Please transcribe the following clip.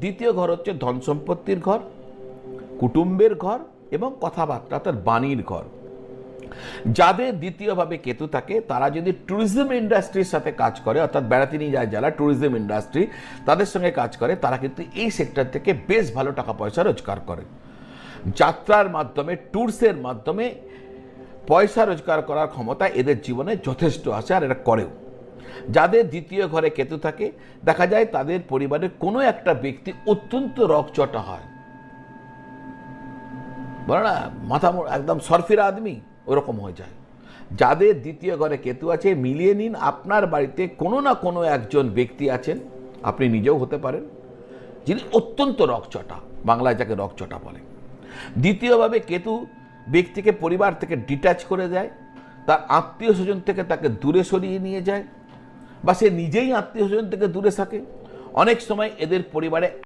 দ্বিতীয় ঘর হচ্ছে ধন সম্পত্তির ঘর, কুটুম্বের ঘর এবং কথাবার্তা, অর্থাৎ বাণীর ঘর। যাদের দ্বিতীয়ভাবে কেতু থাকে, তারা যদি ট্যুরিজম ইন্ডাস্ট্রির সাথে কাজ করে, অর্থাৎ বেড়াতে নিয়ে যায় যারা ট্যুরিজম ইন্ডাস্ট্রি তাদের সঙ্গে কাজ করে, তারা কিন্তু এই সেক্টর থেকে বেশ ভালো টাকা পয়সা রোজগার করে। যাত্রার মাধ্যমে ট্যুরসের মাধ্যমে পয়সা রোজগার করার ক্ষমতা এদের জীবনে যথেষ্ট আছে আর এরা করেও। যাদের দ্বিতীয় ঘরে কেতু থাকে, দেখা যায় তাদের পরিবারের কোনো একটা ব্যক্তি অত্যন্ত রকচটা হয়। বলে না মাথা একদম সরফিরা আদমি, ওরকম হয়ে যায়। যাদের দ্বিতীয় ঘরে কেতু আছে, মিলিয়ে নিন আপনার বাড়িতে কোনো না কোনো একজন ব্যক্তি আছেন, আপনি নিজেও হতে পারেন, যিনি অত্যন্ত রকচটা, বাংলায় যাকে রকচটা বলে। দ্বিতীয়ভাবে কেতু ব্যক্তিকে পরিবার থেকে ডিট্যাচ করে দেয়, তার আত্মীয় স্বজন থেকে তাকে দূরে সরিয়ে নিয়ে যায় বা সে নিজেই আত্মীয় স্বজন থেকে দূরে থাকে। অনেক সময় এদের পরিবারে